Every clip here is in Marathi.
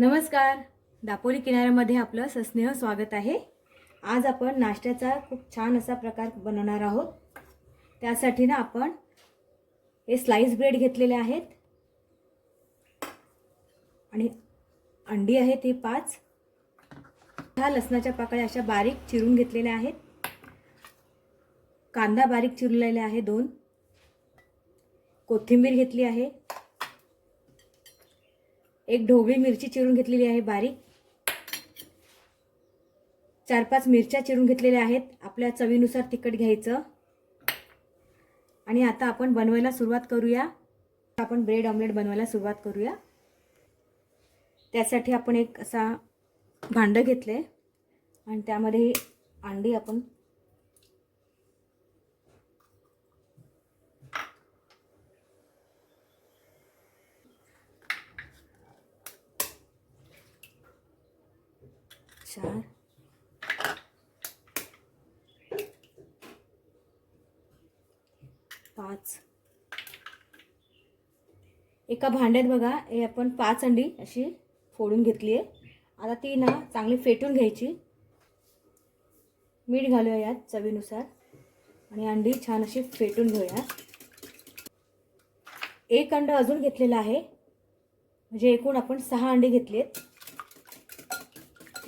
नमस्कार. दापोली किनाऱ्यामध्ये आपलं सस्नेह स्वागत आहे. आज आपण नाश्त्याचा खूप छान असा प्रकार बनवणार आहोत. त्यासाठी ना आपण हे स्लाईस ब्रेड घेतलेले आहेत. आणि अंडी आहेत हे पाच. ह्या लसणाच्या पाकळ्या अशा बारीक चिरून घेतलेल्या आहेत. कांदा बारीक चिरलेला आहे दोन. कोथिंबीर घेतली आहे. एक ढोबळी मिरची चिरून घेतलेली आहे बारीक. चार पाच मिरच्या चिरून घेतलेल्या आहेत. आपल्या चवीनुसार तिखट घ्यायचं. आणि आता आपण बनवायला सुरुवात करूया. आपण ब्रेड ऑमलेट बनवायला सुरुवात करूया. त्यासाठी आपण एक असा भांडं घेतलं आहे आणि त्यामध्ये अंडी आपण चार. पाच. एका भांड्यात बघा हे आपण पाच अंडी अशी फोडून घेतली आहे. आता ती ना चांगली फेटून घ्यायची. मीठ घालूया यात चवीनुसार. आणि अंडी छान अशी फेटून घेऊया. एक अंड अजून घेतलेलं आहे. म्हणजे एकूण आपण सहा अंडी घेतली आहेत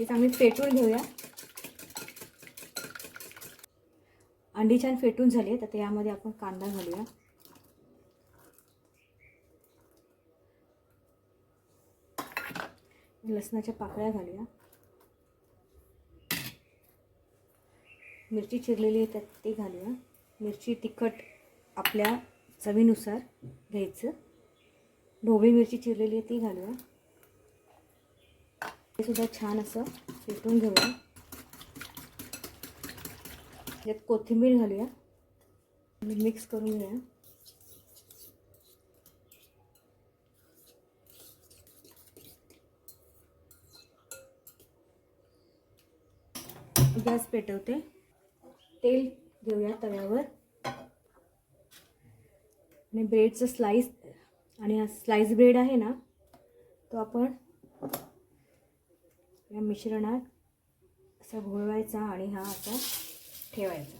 ती चांगली फेटून घेऊया. अंडी छान फेटून झाली तर यामध्ये आपण कांदा घालूया. लसणाच्या पाकळ्या घालूया. मिरची चिरलेली आहे त्यात ती घालूया. मिरची तिखट आपल्या चवीनुसार घ्यायचं. ढोबळी मिरची चिरलेली आहे ती घालूया. हे सुद्धा छान असं फेटून घेऊया. यात कोथिंबीर घालूया. मिक्स करून घेऊया. गॅस पेटवते. तेल घेऊया तव्यावर. आणि ब्रेडचं स्लाईस आणि हा स्लाईस ब्रेड आहे ना तो आपण या मिश्रणात असा घोळवायचा आणि हा असा ठेवायचा.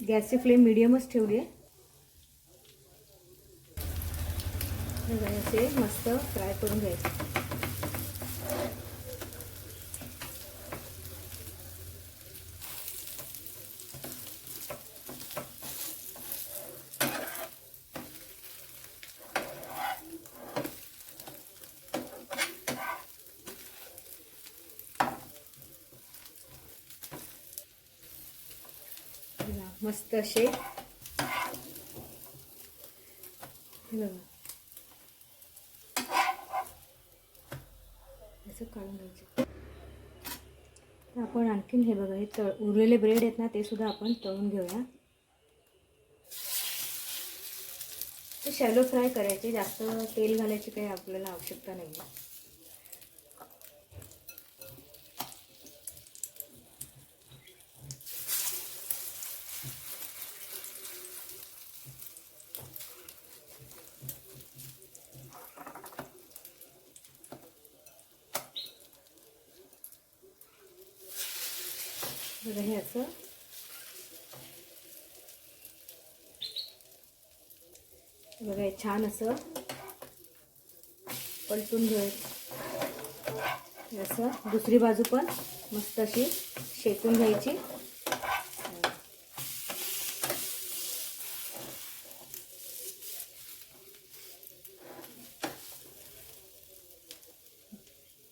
गॅसची फ्लेम मिडियमच ठेवली आहे. असे मस्त फ्राय करून घ्यायचे. मस्त असे. असं काढून घ्यायचं. आपण आणखीन हे बघा हे तळ उरलेले ब्रेड आहेत ना ते सुद्धा आपण तळून घेऊया. ते शॅलो फ्राय करायचे जास्त तेल घालायची काही आपल्याला आवश्यकता नाही आहे बघा हे असं. बघा हे छान असं पलटून घ्यायचं असं दुसरी बाजू पण मस्त अशी शेकून घ्यायची.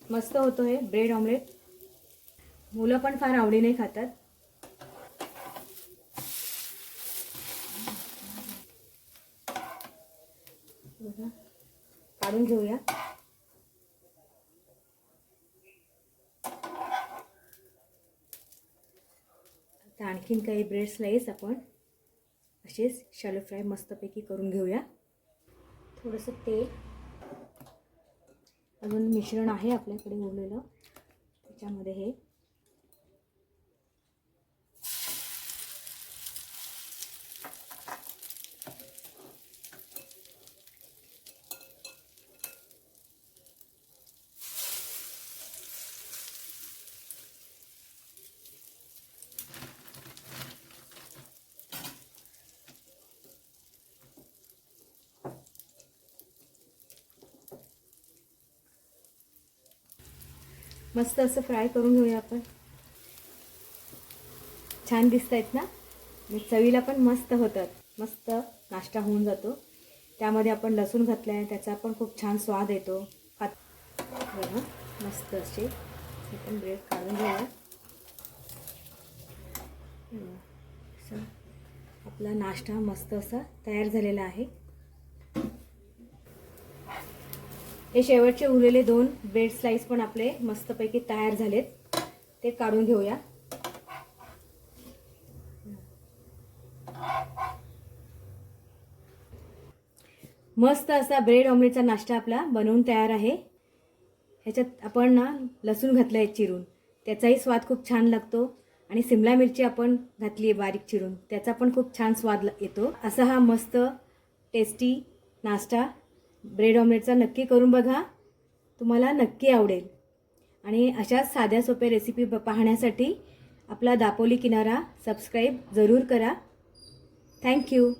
मस्त होतो हे ब्रेड ऑमलेट. मुलं पण फार आवडीने खातात. बघा. काढून घेऊया. आता आणखीन काही ब्रेड स्लाईस आपण असेच शॅलो फ्राय मस्तपैकी करून घेऊया. थोडंसं तेल. अजून मिश्रण आहे आपल्याकडे उरलेलं. त्याच्यामध्ये हे मस्त असं फ्राय करून घेऊया आपण. छान दिसत आहेत ना चवीला पण मस्त होतात. मस्त नाश्ता होऊन जातो. त्यामध्ये आपण लसूण घातलं आहे त्याचा पण खूप छान स्वाद येतो. बघा मस्त असे. हे पण ब्रेड काढून घेऊया. आपला नाश्ता मस्त असा तयार झालेला आहे. हे शेवटचे उरलेले दोन ब्रेड स्लाइस पण आपले मस्तपैकी तयार झालेत. ते काढून घेऊया. मस्त असा ब्रेड ऑमलेटचा नाश्ता आपला बनवून तयार आहे. ह्याच्यात आपण ना लसूण घातलं आहे चिरून. त्याचाही स्वाद खूप छान लागतो. आणि सिमला मिरची आपण घातली आहे बारीक चिरून. त्याचा पण खूप छान स्वाद ल- येतो. असा हा मस्त टेस्टी नाश्ता ब्रेड ऑमलेटचा नक्की करून बघा. तुम्हाला नक्की आवडेल. आणि अशाच साध्या सोप्या रेसिपी ब- पाहण्यासाठी आपला दापोली किनारा सबस्क्राईब जरूर करा. थँक्यू